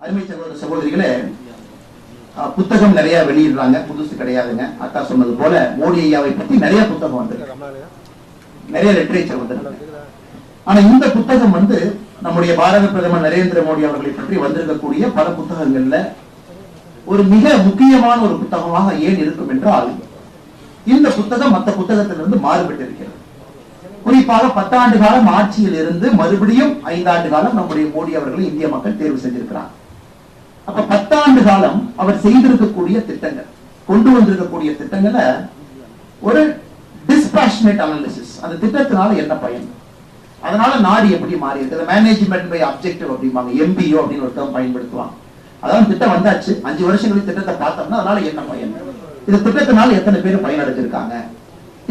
அருமை சகோதர சகோதரிகளே புத்தகம் நிறைய வெளியிடுறாங்க புதுசு கிடையாதுங்க. அக்கா சொன்னது போல மோடி ஐயாவை பத்தி நிறைய புத்தகம் வந்து நிறைய லிட்ரேச்சர் வந்து ஆனா இந்த புத்தகம் வந்து நம்முடைய பாரத பிரதமர் நரேந்திர மோடி அவர்களை பற்றி வந்திருக்கக்கூடிய பல புத்தகங்கள்ல ஒரு மிக முக்கியமான ஒரு புத்தகமாக ஏன் இருக்கும் என்றால் இந்த புத்தகம் மற்ற புத்தகத்திலிருந்து மாறுபட்டு இருக்கிறது குறிப்பாக பத்தாண்டு காலம் ஆட்சியில் இருந்து மறுபடியும் ஐந்தாண்டு காலம் நம்முடைய மோடி அவர்களை இந்திய மக்கள் தேர்வு செஞ்சிருக்கிறார் அப்ப பத்தாண்டு காலம் அவர் செய்திருக்கக்கூடிய திட்டங்கள் கொண்டு வந்திருக்கக்கூடிய திட்டங்களை ஒரு டிஸ்பேஷனேட் அனாலிசிஸ் அந்த திட்டத்தினால என்ன பயன்? அதனால நாடு எப்படி மாறி இருக்குது மேனேஜ்மெண்ட் பை அப்ஜெக்டிவ் அப்படிம்பாங்க. எம்பிஓ அப்படின்னு ஒரு பயன்படுத்துவாங்க. அதான் திட்டம் வந்தாச்சு. அஞ்சு வருஷங்களுக்கு திட்டத்தை பார்த்தோம்னா அதனால என்ன பயன்? இந்த திட்டத்தினால எத்தனை பேர் பயனடைஞ்சிருக்காங்க?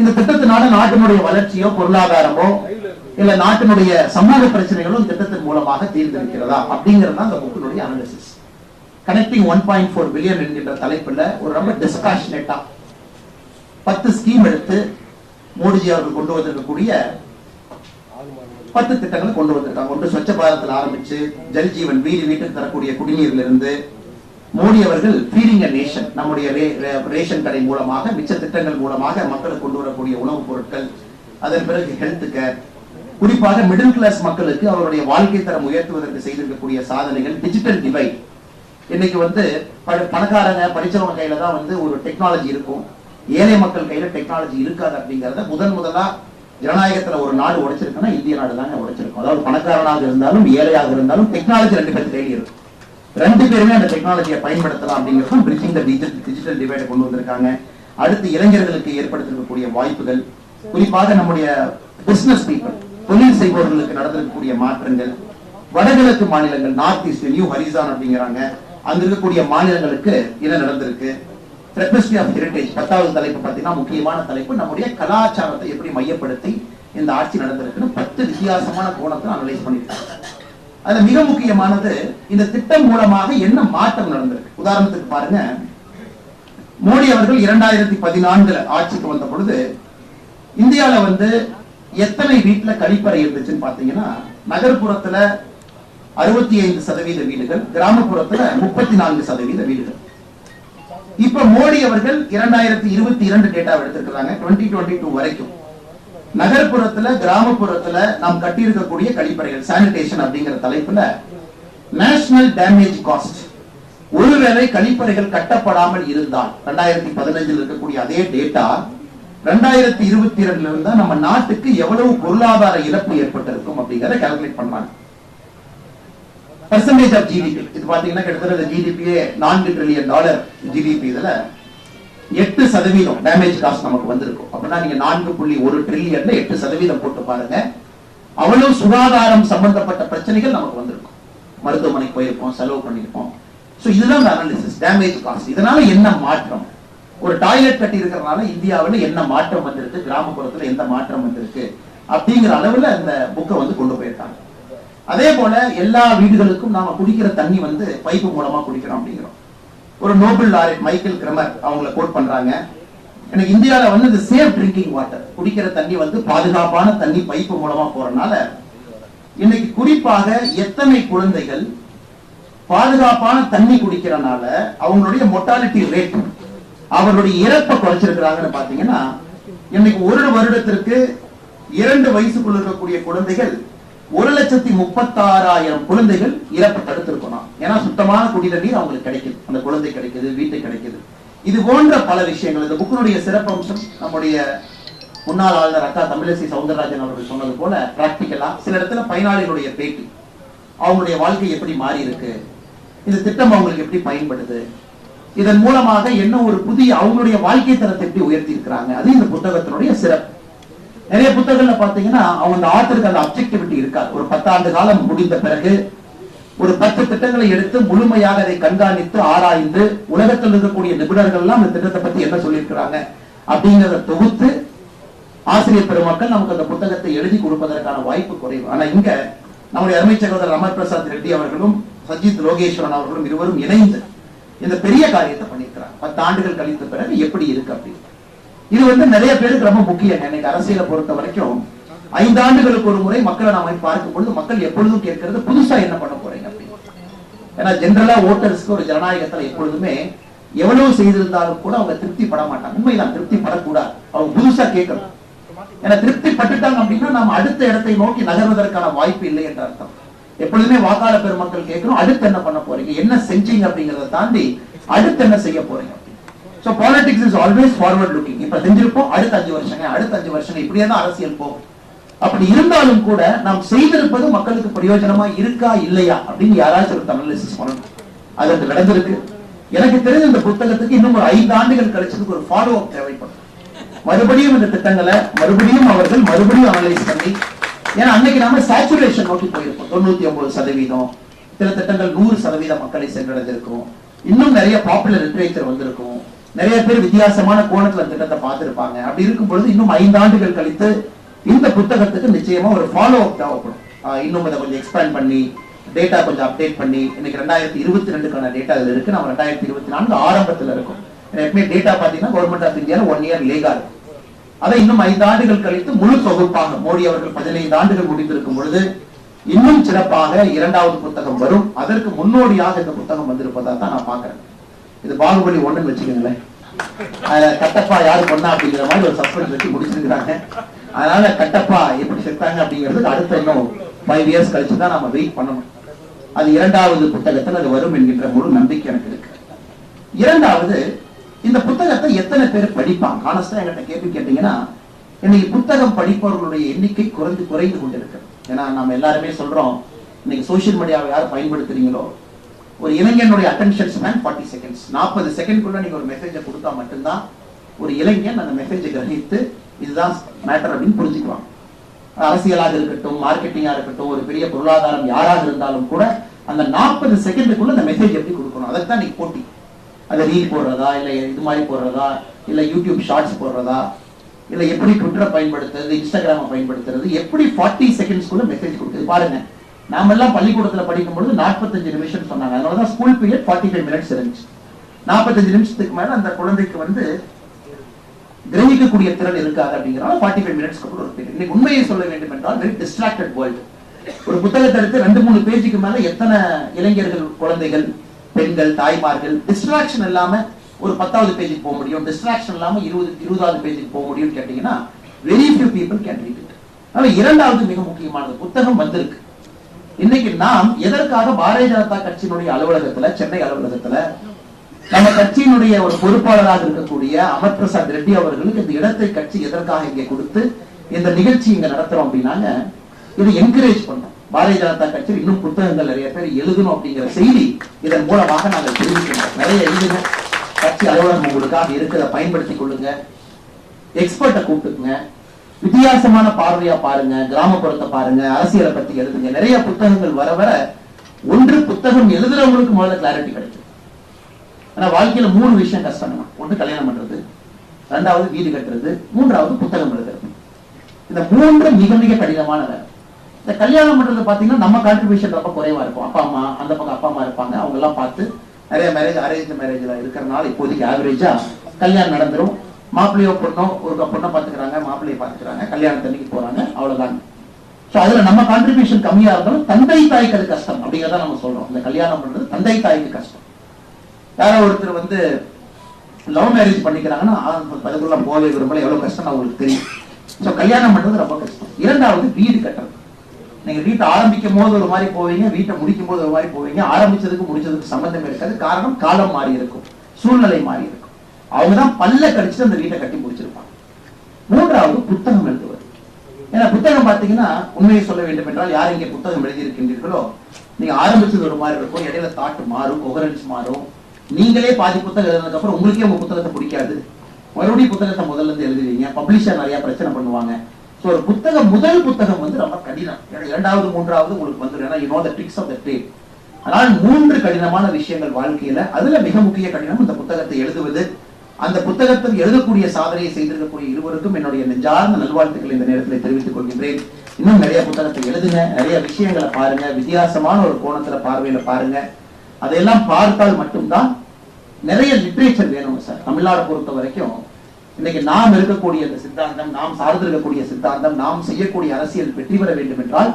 இந்த திட்டத்தினால நாட்டினுடைய வளர்ச்சியோ பொருளாதாரமோ இல்ல நாட்டினுடைய சமூக பிரச்சனைகளும் திட்டத்தின் மூலமாக தீர்ந்திருக்கிறதா? அப்படிங்கிறது தான் அந்த புக்கினுடைய analysis connecting one point four billion என்கின்ற தலைப்புல ஒரு ரொம்ப டிஸ்பாஷனேட்டா பத்து ஸ்கீம் எடுத்து மோடிஜி அவர்கள் கொண்டு வந்திருக்கக்கூடிய பத்து திட்டங்களை கொண்டு வந்திருக்காங்க. ஒன்று ஸ்வச்ச பாரத்தில் ஆரம்பிச்சு ஜல் ஜீவன் வீடு வீட்டுக்கு தரக்கூடிய குடிநீர்ல இருந்து மோடி அவர்கள் ஃபீடிங் அ நேஷன் நம்முடைய ரே- ரே- ரேஷன் கடை மூலமாக மிச்ச திட்டங்கள் மூலமாக மக்களுக்கு கொண்டு வரக்கூடிய உணவுப் பொருட்கள் அதன் பிறகு ஹெல்த் கேர் குறிப்பாக மிடில் கிளாஸ் மக்களுக்கு அவருடைய வாழ்க்கை தரம் உயர்த்துவதற்கு செய்திருக்கக்கூடிய சாதனைகள் டிஜிட்டல் டிவைட் இன்னைக்கு வந்து பணக்காரங்க படிச்சவங்க கையில தான் வந்து ஒரு டெக்னாலஜி இருக்கும். ஏழை மக்கள் கையில டெக்னாலஜி இருக்காது அப்படிங்கறத முதன் முதலா ஜனநாயகத்துல ஒரு நாடு உடைச்சிருக்குன்னா இந்திய நாடு தானே உடைச்சிருக்கும். அதாவது பணக்காரனாக இருந்தாலும் ஏழையாக இருந்தாலும் டெக்னாலஜி ரெண்டு பேர் கையில் இருக்கும். ரெண்டு பேருமே அந்த டெக்னாலஜியை பயன்படுத்தலாம் அப்படிங்கிறதும் பிரிட்ஜிங் த டிஜிட்டல் டிஜிட்டல் டிவைடை கொண்டு வந்திருக்காங்க. அடுத்து இளைஞர்களுக்கு ஏற்படுத்திருக்கக்கூடிய வாய்ப்புகள் குறிப்பாக நம்முடைய பிசினஸ் பீப்புள் தொழில் செய்பவர்களுக்கு நடந்திருக்கக்கூடிய மாற்றங்கள் வடகிழக்கு மாநிலங்கள் நார்த் ஈஸ்ட் நியூ ஹரிசான் அப்படிங்கிறாங்க. அங்க இருக்கக்கூடிய மாநிலங்களுக்கு என்ன நடந்திருக்கு? ரெக்வஸ்டி ஆஃப் ஹெரிட்டேஜ் பத்தாவது தலைப்பு பார்த்தீங்கன்னா முக்கியமான தலைப்பு. நம்முடைய கலாச்சாரத்தை எப்படி மையப்படுத்தி இந்த ஆட்சி நடந்திருக்குன்னு பத்து வித்தியாசமான கோணத்தை அனலைஸ் பண்ணியிருக்காங்க அதுல மிக முக்கியமானது இந்த திட்டம் மூலமாக என்ன மாற்றம் நடந்திருக்கு? உதாரணத்துக்கு பாருங்க. மோடி அவர்கள் இரண்டாயிரத்தி பதினான்குல ஆட்சிக்கு வந்த பொழுது இந்தியால வந்து எத்தனை வீட்டுல கழிப்பறை இருந்துச்சுன்னு பாத்தீங்கன்னா நகர்ப்புறத்துல அறுபத்தி ஐந்து சதவீத வீடுகள் கிராமப்புறத்துல முப்பத்தி நான்கு சதவீத வீடுகள். இப்ப மோடி அவர்கள் இரண்டாயிரத்தி இருபத்தி இரண்டு டேட்டா எடுத்திருக்கிறாங்க டுவெண்ட்டி டுவெண்ட்டி டூ வரைக்கும். நகர்ப்புறத்துல கிராமப்புறத்துல நாம் கட்டியிருக்கக்கூடிய கழிப்பறைகள் சானிடேஷன் அப்படிங்கிற தலைப்புல நேஷனல் டேமேஜ் காஸ்ட் ஒருவேளை கழிப்பறைகள் கட்டப்படாமல் இருந்தால் ரெண்டாயிரத்தி பதினஞ்சில் இருக்கக்கூடிய அதே டேட்டா ரெண்டாயிரத்தி இருபத்தி இரண்டுல இருந்தா நம்ம நாட்டுக்கு எவ்வளவு பொருளாதார இழப்பு ஏற்பட்டிருக்கும் அப்படிங்கறத கால்குலேட் பண்ணாங்க பர்சன்டேஜ் ஆஃப் ஜிடிபி இது பாத்தீங்கன்னா கிட்டத்தட்ட ஜிடிபியே நான்கு ட்ரில்லியன் டாலர் ஜிடிபி இதுல எட்டு சதவீதம் டேமேஜ் காஸ்ட் நமக்கு வந்திருக்கும். அப்படின்னா நீங்க நான்கு புள்ளி ஒரு ட்ரில்லியன்ல எட்டு சதவீதம் போட்டு பாருங்க. அவ்வளவு சுகாதாரம் சம்பந்தப்பட்ட பிரச்சனைகள் நமக்கு வந்திருக்கும். மருத்துவமனைக்கு போயிருப்போம் செலவு பண்ணியிருப்போம். ஸோ இதுதான் அனாலிசிஸ் டேமேஜ் காஸ்ட் இதனால என்ன மாற்றம்? ஒரு டாய்லெட் கட்டி இருக்கிறதுனால இந்தியாவில் என்ன மாற்றம் வந்திருக்கு? கிராமப்புறத்தில் எந்த மாற்றம் வந்திருக்கு? அப்படிங்கிற அளவில் அந்த புக்கை வந்து கொண்டு போயிருக்காங்க. அதே போல எல்லா வீடுகளுக்கும் நாம குடிக்கிற தண்ணி வந்து பைப்பு மூலமா குடிக்கிறோம் அப்படிங்கிறோம். ஒரு நோபல் லாரட் மைக்கேல் கிரமர் அவங்கள கோட் பண்றாங்க. எனக்கு இந்தியால வந்து இந்த சேஃப் ட்ரிங்கிங் வாட்டர் குடிக்கிற தண்ணி வந்து பாதுகாப்பான தண்ணி பைப்பு மூலமா போறனால இன்னைக்கு குறிப்பாக எத்தனை குழந்தைகள் பாதுகாப்பான தண்ணி குடிக்கிறனால அவங்களுடைய மொட்டாலிட்டி ரேட் அவர்களுடைய இறப்பை குறைச்சிருக்கிறாங்கன்னு பாத்தீங்கன்னா இன்னைக்கு ஒரு வருடத்திற்கு இரண்டு வயசுக்குள்ள இருக்கக்கூடிய குழந்தைகள் ஒரு லட்சத்தி முப்பத்தாறாயிரம் குழந்தைகள் இறப்பை தடுத்திருக்கணும். ஏன்னா சுத்தமான குடிநீர் நீர் அவங்களுக்கு கிடைக்குது. அந்த குழந்தை கிடைக்குது வீட்டை கிடைக்குது. இது போன்ற பல விஷயங்கள். இந்த புக்கினுடைய சிறப்பம்சம் நம்முடைய முன்னாள் ஆளுநர் அக்கா தமிழிசை சவுந்தரராஜன் அவர்கள் சொன்னது போல பிராக்டிக்கலா சில இடத்துல பயனாளிகளுடைய பேட்டி. அவங்களுடைய வாழ்க்கை எப்படி மாறி இருக்கு இந்த திட்டம் அவங்களுக்கு எப்படி பயன்படுது? இதன் மூலமாக என்ன ஒரு புதிய அவங்களுடைய வாழ்க்கை தரத்தை எப்படி உயர்த்தி இருக்கிறாங்க அது இந்த புத்தகத்தினுடைய சிறப்பு. நிறைய புத்தகங்கள்ல பாத்தீங்கன்னா அவங்க அந்த ஆத்தருக்கு அந்த அப்செக்டிவிட்டி இருக்காது. ஒரு பத்தாண்டு காலம் முடிந்த பிறகு ஒரு பத்து திட்டங்களை எடுத்து முழுமையாக அதை கண்காணித்து ஆராய்ந்து உலகத்தில் இருக்கக்கூடிய நிபுணர்கள் எல்லாம் அந்த திட்டத்தை பத்தி என்ன சொல்லியிருக்கிறாங்க அப்படிங்கிறத தொகுத்து ஆசிரியர் பெருமக்கள் நமக்கு அந்த புத்தகத்தை எழுதி கொடுப்பதற்கான வாய்ப்பு குறைவு. ஆனா இங்க நம்முடைய அருமை சகோதரர் அமர் பிரசாத் ரெட்டி அவர்களும் சஜித் லோகேஸ்வரன் அவர்களும் இருவரும் இணைந்து இந்த பெரிய காரியத்தை பண்ணியிருக்கிறாங்க. பத்து ஆண்டுகள் கழித்த பிறகு எப்படி இருக்கு அப்படின்னு. இது வந்து நிறைய பேருக்கு ரொம்ப முக்கியம். இன்னைக்கு அரசியலை பொறுத்த வரைக்கும் ஐந்து ஆண்டுகளுக்கு ஒரு முறை மக்களை நாம பார்க்கும் பொழுது மக்கள் எப்பொழுதும் கேட்கறது புதுசா என்ன பண்ண போறீங்க? அப்படின்னு. ஏன்னா ஜென்ரலா ஓட்டர்ஸ்க்கு ஒரு ஜனநாயகத்துல எப்பொழுதுமே எவ்வளவு செய்திருந்தாலும் கூட அவங்க திருப்தி பட மாட்டாங்க. உண்மைதான் திருப்தி படக்கூடாது அவங்க புதுசா கேட்கணும். ஏன்னா திருப்தி பட்டுட்டாங்க அப்படின்னா நம்ம அடுத்த இடத்தை நோக்கி நகர்வதற்கான வாய்ப்பு இல்லை என்ற அர்த்தம். எப்பொழுதுமே வாக்காளர் பெருமக்கள் கேட்கணும் அடுத்து என்ன பண்ண போறீங்க? என்ன செஞ்சீங்க? அப்படிங்கறத தாண்டி அடுத்து என்ன செய்ய போறீங்க? So politics is always forward looking இப்ப செஞ்சிருப்போம் அடுத்த அஞ்சு வருஷங்க அடுத்த அஞ்சு வருஷங்க இப்படியே தான் அரசியல் போகும். அப்படி இருந்தாலும் கூட நாம் செய்திருப்பது மக்களுக்கு பிரயோஜனமா இருக்கா இல்லையா அப்படின்னு யாராச்சும் ஒரு அனாலிசிஸ் பண்ணணும். அது அது நடந்திருக்கு. எனக்கு தெரிஞ்ச இந்த புத்தகத்துக்கு இன்னும் ஒரு ஐந்து ஆண்டுகள் கழிச்சதுக்கு ஒரு ஃபாலோ அப் தேவைப்படும். மறுபடியும் இந்த திட்டங்களை மறுபடியும் அவர்கள் மறுபடியும் அனலைஸ் பண்ணி ஏன்னா அன்னைக்கு நாம சேச்சுரேஷன் நோக்கி போயிருப்போம். தொண்ணூத்தி ஒன்பது சதவீதம். சில திட்டங்கள் நூறு சதவீத மக்களை சென்றடைந்திருக்கும் இன்னும் நிறைய பாப்புலர் லிட்ரேச்சர் வந்திருக்கும். நிறைய பேர் வித்தியாசமான கோணத்துல அந்த திட்டத்தை பார்த்திருப்பாங்க. அப்படி இருக்கும் பொழுது இன்னும் ஐந்து ஆண்டுகள் கழித்து இந்த புத்தகத்துக்கு நிச்சயமா ஒரு ஃபாலோ அப் தேவைப்படும் இன்னும் இதை கொஞ்சம் எக்ஸ்பேண்ட் பண்ணி டேட்டா கொஞ்சம் அப்டேட் பண்ணி இன்னைக்கு ரெண்டாயிரத்தி இருபத்தி ரெண்டுக்கான டேட்டா அதுல இருக்கு. நம்ம ரெண்டாயிரத்தி இருபத்தி நான்கு ஆரம்பத்துல இருக்கும். எப்பவுமே டேட்டா பாத்தீங்கன்னா கவர்மெண்ட் ஆஃப் இந்தியாவில் ஒன் இயர் லேகா இருக்கும். அதை இன்னும் ஐந்து ஆண்டுகள் கழித்து முழு தொகுப்பாக மோடி அவர்கள் பதினைந்து ஆண்டுகள் முடிந்திருக்கும் பொழுது இன்னும் சிறப்பாக இரண்டாவது புத்தகம் வரும். அதற்கு முன்னோடியாக இந்த புத்தகம் வந்திருப்பதா தான் நான் பாக்குறேன் இது பாகுபலி ஒண்ணுன்னு வச்சுக்கோங்களேன். அதுல கட்டப்பா யாரு பொண்ணா அப்படிங்கிற மாதிரி ஒரு சஸ்பென்ஸ் வச்சு முடிச்சிருக்கிறாங்க. அதனால கட்டப்பா எப்படி செத்தாங்க அப்படிங்கிறது அடுத்த இன்னும் ஃபைவ் இயர்ஸ் கழிச்சு தான் நம்ம வெயிட் பண்ணணும். அது இரண்டாவது புத்தகத்தில் அது வரும் என்கின்ற முழு நம்பிக்கை எனக்கு இருக்கு. இரண்டாவது இந்த புத்தகத்தை எத்தனை பேர் படிப்பாங்க? ஆனஸ்டா என்கிட்ட கேள்வி கேட்டீங்கன்னா இன்னைக்கு புத்தகம் படிப்பவர்களுடைய எண்ணிக்கை குறைந்து குறைந்து கொண்டிருக்கு. ஏன்னா நம்ம எல்லாருமே சொல்றோம் இன்னைக்கு சோசியல் மீடியாவை யார் பயன்படுத்துறீங்களோ ஒரு இளைஞனுடைய அட்டென்ஷன் ஸ்பேன் ஃபார்ட்டி செகண்ட்ஸ் நாற்பது செகண்ட்குள்ள நீங்க ஒரு மெசேஜை கொடுத்தா மட்டும்தான் ஒரு இளைஞன் அந்த மெசேஜை கிரகித்து இதுதான் மேட்டர் அப்படின்னு புரிஞ்சுக்குவாங்க அரசியலாக இருக்கட்டும் மார்க்கெட்டிங்காக இருக்கட்டும் ஒரு பெரிய பொருளாதாரம் யாராக இருந்தாலும் கூட அந்த நாற்பது செகண்டுக்குள்ள அந்த மெசேஜ் எப்படி கொடுக்கணும்? அதைத்தான் நீ போட்டி. அதை ரீல் போடுறதா இல்லை இது மாதிரி போடுறதா இல்லை யூடியூப் ஷார்ட்ஸ் போடுறதா இல்லை எப்படி ட்விட்டரை பயன்படுத்துறது இன்ஸ்டாகிராமை பயன்படுத்துறது எப்படி ஃபார்ட்டி செகண்ட்ஸ்க்குள்ள மெசேஜ் கொடுக்குது? பாருங்க. நாம எல்லாம் பள்ளிக்கூடத்துல படிக்கும் பொழுது நாற்பத்தஞ்சு நிமிஷம் சொன்னாங்க. அதனாலதான் school period forty five minutes இருந்துச்சு. நாற்பத்தஞ்சு நிமிஷத்துக்கு மேல அந்த குழந்தைக்கு வந்து கிரகிக்கக்கூடிய திறன் இருக்காது அப்படிங்கிறனால ஃபார்ட்டி ஃபைவ் மினிட்ஸ்க்கு அப்புறம் ஒரு பீரியட் இன்னைக்கு உண்மையை சொல்ல வேண்டும் என்றால் வெரி டிஸ்ட்ராக்டட் வேர்ல்டு ஒரு புத்தகத்தை எடுத்து ரெண்டு மூணு பேஜுக்கு மேல எத்தனை இளைஞர்கள் குழந்தைகள் பெண்கள் தாய்மார்கள் டிஸ்ட்ராக்ஷன் இல்லாம ஒரு பத்தாவது பேஜுக்கு போக முடியும்? டிஸ்ட்ராக்ஷன் இல்லாம இருபது இருபதாவது பேஜுக்கு போக முடியும்னு கேட்டீங்கன்னா very few people can read it அதனால இரண்டாவது மிக முக்கியமானது புத்தகம் வந்திருக்கு. இன்னைக்கு நாம் எதற்காக பாரதிய ஜனதா கட்சியினுடைய அலுவலகத்துல சென்னை அலுவலகத்துல நம்ம கட்சியினுடைய ஒரு பொறுப்பாளராக இருக்கக்கூடிய அமர் பிரசாத் ரெட்டி அவர்களுக்கு இந்த இடத்தை கட்சி எதற்காக இங்கே கொடுத்து இந்த நிகழ்ச்சி இங்க நடத்துறோம் அப்படின்னாங்க இதை என்கரேஜ் பண்ணோம். பாரதிய ஜனதா கட்சியில் இன்னும் புத்தகங்கள் நிறைய பேர் எழுதணும் அப்படிங்கிற செய்தி இதன் மூலமாக நாங்கள் தெரிவிக்கிறோம். நிறைய எழுதுங்க. கட்சி அலுவலகம் உங்களுக்காக இருக்கிறத பயன்படுத்திக் கொள்ளுங்க. எக்ஸ்பர்ட்டை கூப்பிட்டுக்குங்க. வித்தியாசமான பார்வையா பாருங்க கிராமப்புறத்தை பாருங்க அரசியலை பத்தி எழுதுங்க. நிறைய புத்தகங்கள் வர வர ஒன்று புத்தகம் எழுதுறவங்களுக்கு முதல்ல கிளாரிட்டி கிடைக்கும். ஆனா வாழ்க்கையில மூணு விஷயம் கஷ்டம் ஒன்று கல்யாணம் பண்றது ரெண்டாவது வீடு கட்டுறது மூன்றாவது புத்தகம் எழுதுறது. இந்த மூன்று மிக மிக கடினமான வேலை. இந்த கல்யாணம் பண்றது பாத்தீங்கன்னா நம்ம கான்ட்ரிபியூஷன் ரொம்ப குறைவா இருக்கும். அப்பா அம்மா அந்த பக்கம் அப்பா அம்மா இருப்பாங்க. அவங்க எல்லாம் பார்த்து நிறைய மேரேஜ் அரேஞ்ச் மேரேஜ்ல இருக்கிறனால இப்போதைக்கு ஆவரேஜா கல்யாணம் நடந்துரும். மாப்பிள்ளையோ பொண்ணோ ஒரு பொண்ணை பாத்துக்கிறாங்க மாப்பிள்ளையை பாத்துக்கிறாங்க கல்யாணத்தன்னைக்கு போறாங்க அவ்வளவுதான். ஸோ அதுல நம்ம கான்ட்ரிபியூஷன் கம்மியா இருந்தாலும் தந்தை தாய்க்கு அது கஷ்டம் அப்படிங்கிறத நம்ம சொல்றோம். இந்த கல்யாணம் பண்றது தந்தை தாய்க்கு கஷ்டம். யாரோ ஒருத்தர் வந்து லவ் மேரேஜ் பண்ணிக்கிறாங்கன்னா அதுக்குள்ள போவே விரும்பல எவ்வளவு கஷ்டம் அவங்களுக்கு தெரியும். ஸோ கல்யாணம் பண்றது ரொம்ப கஷ்டம். இரண்டாவது வீடு கட்டுறது. நீங்க வீட்டை ஆரம்பிக்கும் போது ஒரு மாதிரி போவீங்க வீட்டை முடிக்கும் போது ஒரு மாதிரி போவீங்க ஆரம்பிச்சதுக்கு முடிச்சதுக்கு சம்பந்தம் இருக்காது. காரணம் காலம் மாறி இருக்கும். சூழ்நிலை மாறி இருக்கும். அவங்கதான் பல்ல கடிச்சிட்டு அந்த வீட்டை கட்டி முடிச்சிருப்பாங்க. மூன்றாவது புத்தகம் எழுதுவது. ஏன்னா புத்தகம் பாத்தீங்கன்னா உண்மையை சொல்ல வேண்டும் என்றால் யார் இங்கே புத்தகம் எழுதியிருக்கின்றீர்களோ நீங்க ஆரம்பிச்சது ஒரு மாதிரி இருக்கும் இடையில தாட்டு மாறும் கொகரன்ஸ் மாறும். நீங்களே பாதி புத்தகம் எழுதுனதுக்கு அப்புறம் உங்களுக்கே உங்க புத்தகத்தை பிடிக்காது. மறுபடியும் புத்தகத்தை முதல்ல இருந்து எழுதுவீங்க பப்ளிஷர் நிறைய பிரச்சனை பண்ணுவாங்க. ஸோ ஒரு புத்தகம் முதல் புத்தகம் வந்து ரொம்ப கடினம். ஏன்னா இரண்டாவது மூன்றாவது உங்களுக்கு வந்துடும் ஏன்னா you know the tricks of the trade அதனால் மூன்று கடினமான விஷயங்கள் வாழ்க்கையில அதுல மிக முக்கிய கடினம் இந்த புத்தகத்தை எழுதுவது. அந்த புத்தகத்தில் எழுதக்கூடிய சாதனையை செய்திருக்கக்கூடிய இருவருக்கும் என்னுடைய நெஞ்சார்ந்த நல்வாழ்த்துக்களை இந்த நேரத்தில் தெரிவித்துக் கொள்கின்றேன். இன்னும் நிறைய புத்தகத்தை எழுதுங்க நிறைய விஷயங்களை பாருங்க வித்தியாசமான ஒரு கோணத்துல பார்வையில பாருங்க. அதையெல்லாம் பார்த்தால் மட்டும்தான் நிறைய லிட்ரேச்சர் வேணும் சார் தமிழ்நாடு பொறுத்த வரைக்கும் இன்னைக்கு நாம் இருக்கக்கூடிய அந்த சித்தாந்தம் நாம் சார்ந்திருக்கக்கூடிய சித்தாந்தம் நாம் செய்யக்கூடிய அரசியல் வெற்றி பெற வேண்டும் என்றால்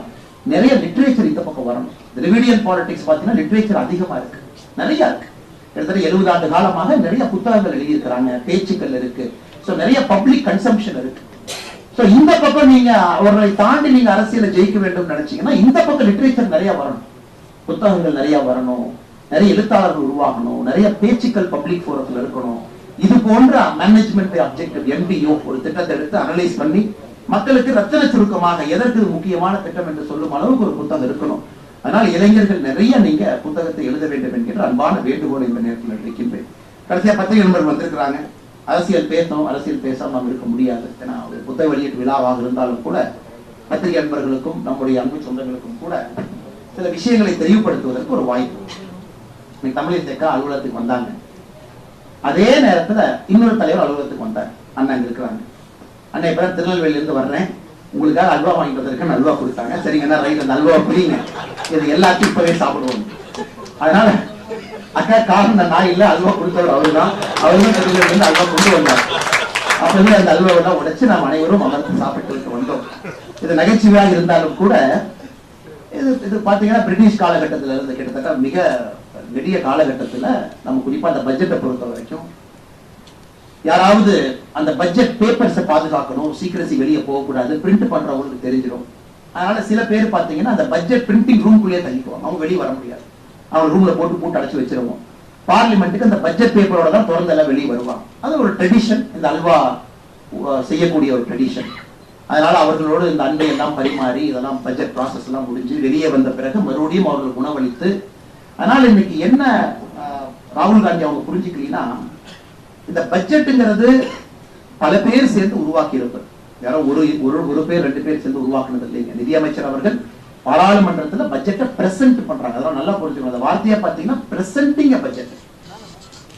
நிறைய லிட்ரேச்சர் இந்த பக்கம் வரணும். ரிவிடியல் பாலிடிக்ஸ் பார்த்தீங்கன்னா லிட்ரேச்சர் அதிகமா இருக்கு. நிறைய இருக்கு. கிட்டத்தட்ட எழுபது ஆண்டு காலமாக நிறைய புத்தகங்கள் எழுதியிருக்கிறாங்க பேச்சுக்கள் இருக்கு. ஸோ நிறைய பப்ளிக் கன்சம்ஷன் இருக்கு. ஸோ இந்த பக்கம் நீங்க அவர்களை தாண்டி நீங்க அரசியலை ஜெயிக்க வேண்டும் நினைச்சீங்கன்னா இந்த பக்கம் லிட்ரேச்சர் நிறைய வரணும். புத்தகங்கள் நிறைய வரணும். நிறைய எழுத்தாளர்கள் உருவாகணும். நிறைய பேச்சுக்கள் பப்ளிக் ஃபோரத்தில் இருக்கணும். இது போன்ற மேனேஜ்மெண்ட் அப்ஜெக்டிவ் எம்பிஓ ஒரு திட்டத்தை எடுத்து அனலைஸ் பண்ணி மக்களுக்கு ரத்தன சுருக்கமாக எதற்கு முக்கியமான திட்டம் என்று சொல்லும் அளவுக்கு ஒரு புத்தகம் இருக்கணும். அதனால் இளைஞர்கள் நிறைய நீங்க புத்தகத்தை எழுத வேண்டும் என்கிற அன்பான வேண்டுகோள் இந்த நேரத்தில் இருக்கின்றேன் கடைசியா பத்திரிகை நண்பர்கள் வந்திருக்கிறாங்க. அரசியல் பேசணும் அரசியல் பேசாம நாம் இருக்க முடியாது. ஏன்னா ஒரு புத்தக வெளியீட்டு விழாவாக இருந்தாலும் கூட பத்திரிகை நண்பர்களுக்கும் நம்முடைய அன்பு சொந்தங்களுக்கும் கூட சில விஷயங்களை தெளிவுபடுத்துவதற்கு ஒரு வாய்ப்பு. இன்னைக்கு தமிழிசைக்கா அலுவலகத்துக்கு வந்தாங்க. அதே நேரத்துல இன்னொரு தலைவர் அலுவலகத்துக்கு வந்தாங்க அண்ணன் இருக்கிறாங்க. அண்ணன் இப்ப திருநெல்வேலியிலிருந்து வர்றேன். உங்களுக்காக அல்வா வாங்கிட்டு வந்திருக்கேன் அல்வா கொடுத்தாங்க. சரிங்க ரைட் அந்த அல்வா புரியுங்க இது எல்லாத்தையும் இப்பவே சாப்பிடுவோம். அதனால அக்கா காரணம் இந்த நாய் இல்ல அல்வா கொடுத்தவர் அவருதான். அவரும் திருநெல்வேலியில இருந்து அல்வா கொண்டு வந்தார். அப்பவே அந்த அல்வாவெல்லாம் உடைச்சு நாம் அனைவரும் அமர்ந்து சாப்பிட்டு வந்தோம். இது நகைச்சுவையாக இருந்தாலும் கூட இது இது பார்த்தீங்கன்னா பிரிட்டிஷ் காலகட்டத்தில் இருந்து கிட்டத்தட்ட மிக நெடிய காலகட்டத்தில் நம்ம குறிப்பாக அந்த பட்ஜெட்டை பொறுத்த வரைக்கும் யாராவது அந்த பட்ஜெட் பேப்பர்ஸை பாதுகாக்கணும். சீக்கிரசி வெளியே போகக்கூடாது. பிரிண்ட் பண்றவங்களுக்கு தெரிஞ்சிடும். அதனால சில பேர் பார்த்தீங்கன்னா அந்த பட்ஜெட் பிரிண்டிங் ரூம்குள்ளேயே தள்ளிக்குவாங்க. அவங்க வெளியே வர முடியாது. அவங்க ரூம்ல போட்டு போட்டு அடைச்சு வச்சிருவோம். பார்லிமெண்ட்டுக்கு அந்த பட்ஜெட் பேப்பரோட தான் திறந்து எல்லாம் வெளியே வருவாங்க. அது ஒரு ட்ரெடிஷன் இந்த அல்வா செய்யக்கூடிய ஒரு ட்ரெடிஷன் அதனால அவர்களோடு இந்த அண்டை எல்லாம் பரிமாறி இதெல்லாம் பட்ஜெட் ப்ராசஸ் எல்லாம் முடிஞ்சு வெளியே வந்த பிறகு மறுபடியும் அவர்கள் உணவளித்து அதனால இன்னைக்கு என்ன ராகுல் காந்தி அவங்க புரிஞ்சுக்கலீங்கன்னா இந்த பட்ஜெட்டுங்கிறது பல பேர் சேர்ந்து உருவாக்கி இருப்பது யாரோ ஒரு ஒரு ஒரு பேர் ரெண்டு பேர் சேர்ந்து உருவாக்குனது இல்லைங்க. நிதியமைச்சர் அவர்கள் பாராளுமன்றத்துல பட்ஜெட்டை பிரசன்ட் பண்றாங்க. அதெல்லாம் நல்லா புரிஞ்சுக்கணும். அந்த வார்த்தையா பாத்தீங்கன்னா presenting a budget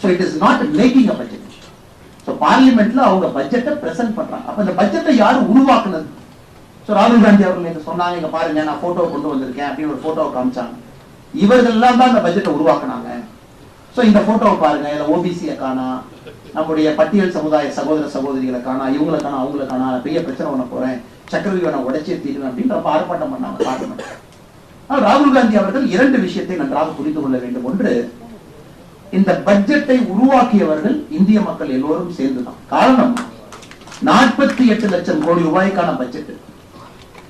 so it is not making a budget so பார்லிமெண்ட்ல அவங்க பட்ஜெட்டை பிரசன்ட் பண்றாங்க. அப்ப இந்த பட்ஜெட்டை யாரும் உருவாக்குனது? ஸோ ராகுல் காந்தி அவர்கள் நேற்று சொன்னாங்க. இங்க பாருங்க நான் போட்டோ கொண்டு வந்திருக்கேன் அப்படின்னு ஒரு போட்டோவை காமிச்சாங்க. இவர்கள் எல்லாம் தான் அந்த பட்ஜெட்டை உருவாக்குனாங்க. ஸோ இந்த போட்டோவை பாருங்க. இதில் ஓபிசியை காணா. நம்முடைய பட்டியல் சமுதாய சகோதர சகோதரிகளை காணா இவங்களை காணா அவங்களை காணா பெரிய பிரச்சனை பண்ண போறேன். சக்கரவர்த்தி நான் உடைச்சே தீருவேன் அப்படின்ற ஆர்ப்பாட்டம் பண்ணாங்க பார்லிமெண்ட் ஆனால் ராகுல் காந்தி அவர்கள் இரண்டு விஷயத்தை நன்றாக புரிந்து கொள்ள வேண்டும். ஒன்று இந்த பட்ஜெட்டை உருவாக்கியவர்கள் இந்திய மக்கள் எல்லோரும் சேர்ந்துதான். காரணம் நாற்பத்தி எட்டு லட்சம் கோடி ரூபாய்க்கான பட்ஜெட்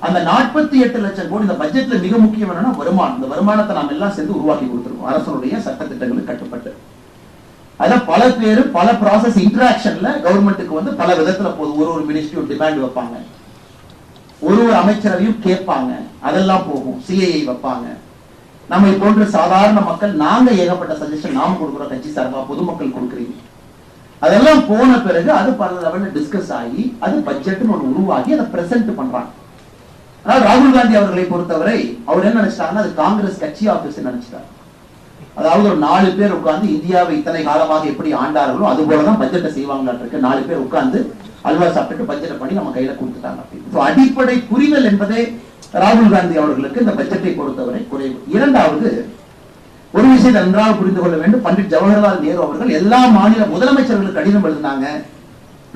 அந்த நாற்பத்தி எட்டு லட்சம் கோடி இந்த பட்ஜெட்ல மிக முக்கியம் என்னன்னா வருமானம். இந்த வருமானத்தை நாம் எல்லாம் சேர்ந்து உருவாக்கி கொடுத்துருக்கோம். அரசனுடைய சட்டத்திட்டங்களுக்கு கட்டுப்பட்டு. அதான் பல பேர் பல ப்ராசஸ் இன்டராக்ஷன்ல கவர்மெண்ட்டுக்கு வந்து பல விதத்துல போகுது ஒரு ஒரு மினிஸ்ட்ரியும் டிமாண்ட் வைப்பாங்க. ஒரு ஒரு அமைச்சரவையும் கேட்பாங்க. அதெல்லாம் போகும். சிஐஐ வைப்பாங்க. நம்மை போன்ற சாதாரண மக்கள் நாங்க ஏகப்பட்ட சஜஷன் நாம கொடுக்குறோம் கட்சி சார்பா பொதுமக்கள் கொடுக்குறீங்க. அதெல்லாம் போன பிறகு அது பல லெவல்ல டிஸ்கஸ் ஆகி அது பட்ஜெட்னு ஒன்று உருவாகி அதை பிரசன்ட் பண்றாங்க. ஆனால் ராகுல் காந்தி அவர்களை பொறுத்தவரை அவர் என்ன நினைச்சிட்டாங்கன்னா அது காங்கிரஸ் கட்சி ஆபீஸ் நினைச்சிட்டாரு. அதாவது ஒரு நாலு பேர் உட்கார்ந்து இந்தியாவை இத்தனை காலமாக எப்படி ஆண்டார்களோ அது போலதான் பட்ஜெட்டை செய்வாங்களாட்டு நாலு பேர் உட்கார்ந்து அல்வா சாப்பிட்டு பட்ஜெட்டை பண்ணி நம்ம கையில கொடுத்துட்டாங்க. அப்படின்னு அடிப்படை புரிதல் என்பதே ராகுல் காந்தி அவர்களுக்கு இந்த பட்ஜெட்டை பொறுத்தவரை குறைவு. இரண்டாவது ஒரு விஷயத்தை நன்றாக புரிந்து கொள்ள வேண்டும். பண்டிட் ஜவஹர்லால் நேரு அவர்கள் எல்லா மாநில முதலமைச்சர்களுக்கு கடிதம் எழுதினாங்க.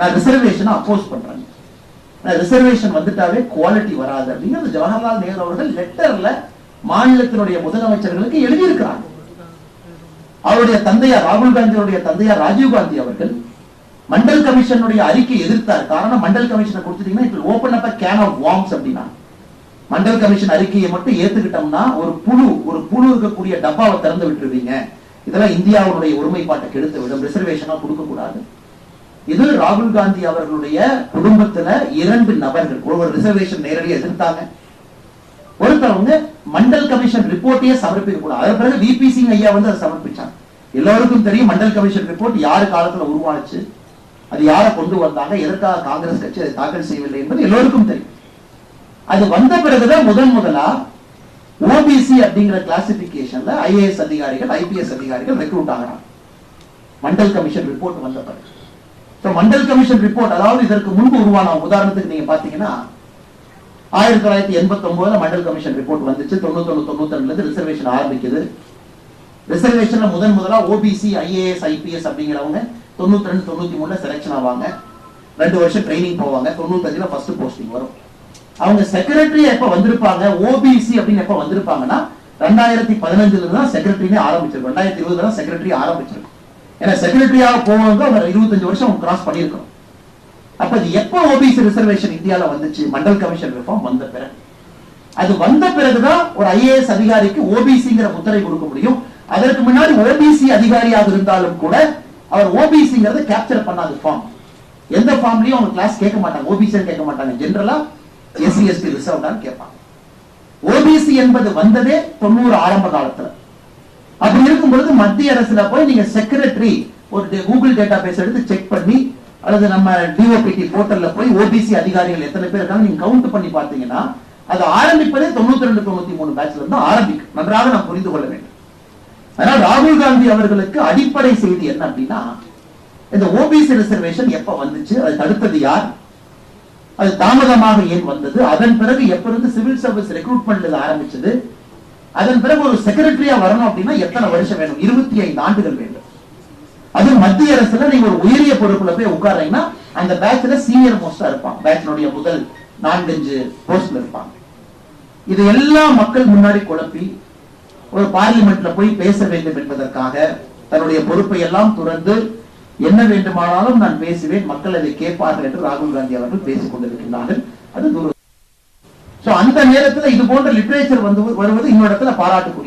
நான் ரிசர்வேஷனை அப்போஸ் பண்றேன். ரிசர்வேஷன் வந்துட்டாவே குவாலிட்டி வராது அப்படிங்கிறது ஜவஹர்லால் நேரு அவர்கள் லெட்டர்ல மாநிலத்தினுடைய முதலமைச்சர்களுக்கு எழுதியிருக்கிறாங்க. அவருடைய தந்தையார் ராகுல் காந்தியுடைய தந்தையார் ராஜீவ் காந்தி அவர்கள் மண்டல் கமிஷனுடைய அறிக்கை எதிர்த்தார். காரணம் மண்டல் கமிஷனை கொடுத்துட்டீங்கன்னா it open up can of worms அப்படின்னா. மண்டல் கமிஷன் அறிக்கையை மட்டும் ஏத்துக்கிட்டோம்னா ஒரு புழு ஒரு புழு இருக்கக்கூடிய டப்பாவை திறந்து விட்டுருவீங்க. இதெல்லாம் இந்தியாவுடைய ஒருமைப்பாட்டை கெடுத்து விடும் ரிசர்வேஷனா கொடுக்க கூடாது. இது ராகுல் காந்தி அவர்களுடைய குடும்பத்துல இரண்டு நபர்கள் ஒருவர் ரிசர்வேஷன் நேரடியாக எதிர்த்தாங்க. ஒருத்தவங்க மண்டல் கமிஷன் ரிப்போர்ட்டையே சமர்ப்பிக்க கூடாது. அதன் பிறகு விபி சிங் ஐயா வந்து அதை சமர்ப்பிச்சாங்க எல்லாருக்கும் தெரியும் மண்டல் கமிஷன் ரிப்போர்ட் யார் காலத்துல உருவானுச்சு அது யாரை கொண்டு வந்தாங்க எதற்காக காங்கிரஸ் கட்சி அதை தாக்கல் செய்யவில்லை என்பது எல்லோருக்கும் தெரியும். அது வந்த பிறகுதான் முதன் முதலா ஓபிசி அப்படிங்கிற கிளாசிபிகேஷன்ல ஐஏஎஸ் அதிகாரிகள் ஐபிஎஸ் அதிகாரிகள் ரெக்ரூட் ஆகிறாங்க. மண்டல் கமிஷன் ரிப்போர்ட் வந்த பிறகு. மண்டல் கமிஷன் ரிப்போர்ட் அதாவது இதற்கு முன்பு உருவான உதாரணத்துக்கு நீங்க பாத்தீங்கன்னா ஆயிரத்தி தொள்ளாயிரத்தி எண்பத்தி ஒன்பதுல மண்டல் கமிஷன் ரிப்போர்ட் வந்துச்சு. தொண்ணூத்தொன்னு தொண்ணூத்தி ரெண்டுல இருந்து ரிசர்வேஷன் ஆரம்பிக்குது. ரிசர்வேஷன்ல முதன் முதலா ஓபிசி ஐஏஎஸ் ஐபிஎஸ் அப்படிங்கிறவங்க தொண்ணூத்தி ரெண்டு தொண்ணூத்தி மூணுல செலக்ஷன் ஆவாங்க. ரெண்டு வருஷம் ட்ரைனிங் போவாங்க. தொண்ணூத்தஞ்சுல ஃபர்ஸ்ட் போஸ்டிங் வரும். அவங்க செக்ரட்டரி எப்ப வந்திருப்பாங்க? ஓபிசி அப்படின்னு எப்ப வந்திருப்பாங்கன்னா ரெண்டாயிரத்தி பதினஞ்சுல தான் செக்ரட்டரினே ஆரம்பிச்சிருக்கும். ரெண்டாயிரத்தி இருபதுல தான் செக்ரட்டரி ஆரம்பிச்சிருக்கும். ஏன்னா செக்ரட்டரியாக போவவங்க அவங்க இருபத்தஞ்சு வருஷம் கிராஸ் பண்ணியிருக்கோம் அப்ப அது எப்ப ஓபிசி ரிசர்வேஷன் இந்தியால வந்துச்சு? மண்டல் கமிஷன் ரிஃபார்ம் வந்த பிறகு. அது வந்த பிறகுதான் ஒரு ஐஏஎஸ் அதிகாரிக்கு ஓபிசிங்கிற முத்திரை கொடுக்க முடியும். அதற்கு முன்னாடி ஓபிசி அதிகாரியாக இருந்தாலும் கூட அவர் ஓபிசிங்கிறத கேப்சர் பண்ணாத ஃபார்ம் எந்த ஃபார்ம்லயும் அவங்க கிளாஸ் கேட்க மாட்டாங்க. ஓபிசி கேட்க மாட்டாங்க. ஜென்ரலா எஸ்சி எஸ்டி ரிசர்வ்டான்னு கேட்பாங்க. ஓபிசி என்பது வந்ததே தொண்ணூறு ஆரம்ப காலத்துல. அப்படி இருக்கும் பொழுது மத்திய அரசுல போய் நீங்க செக்ரட்டரி ஒரு கூகுள் டேட்டா பேஸ் எடுத்து செக் பண்ணி அல்லது நம்ம டிஓபிடி போர்ட்டல்ல போய் ஓபிசி அதிகாரிகள் எத்தனை பேர் இருக்காங்க நீங்க கவுண்ட் பண்ணி பார்த்தீங்கன்னா அது ஆரம்பிப்பதே தொண்ணூத்தி ரெண்டு தொண்ணூத்தி மூணு பேட்ச்ல இருந்து ஆரம்பிக்கும். நன்றாக நாம் புரிந்து கொள்ள வேண்டும். அதனால ராகுல் காந்தி அவர்களுக்கு அடிப்படை செய்தி என்ன அப்படின்னா இந்த ஓபிசி ரிசர்வேஷன் எப்ப வந்துச்சு அதை தடுத்தது யார்? அது தாமதமாக ஏன் வந்தது? அதன் பிறகு எப்ப இருந்து சிவில் சர்வீஸ் ரெக்ரூட்மெண்ட் ஆரம்பிச்சது? அதன் பிறகு ஒரு செக்ரட்டரியா வரணும் அப்படின்னா எத்தனை வருஷம் வேணும்? இருபத்தி ஐந்து ஆண்டுகள் வேண்டும். அது மத்திய அரசுல நீங்க ஒரு உயரிய பொறுப்புல போய் உட்கார்றீங்கன்னா அந்த பேட்ச்ல சீனியர் மோஸ்டா இருப்பான் பேட்சினுடைய முதல் நான்கஞ்சு போஸ்ட்ல இருப்பாங்க. இது எல்லா மக்கள் முன்னாடி குழப்பி ஒரு பார்லிமெண்ட்ல போய் பேச வேண்டும் என்பதற்காக தன்னுடைய பொறுப்பை எல்லாம் துறந்து என்ன வேண்டுமானாலும் நான் பேசுவேன் மக்கள் அதை கேட்பார்கள் என்று ராகுல் காந்தி அவர்கள் பேசிக் கொண்டிருக்கிறார்கள் அது தூரம் சோ அந்த நேரத்துல இது போன்ற லிட்ரேச்சர் வந்து வருவது இன்னொரு இடத்துல பாராட்டுக்குரிய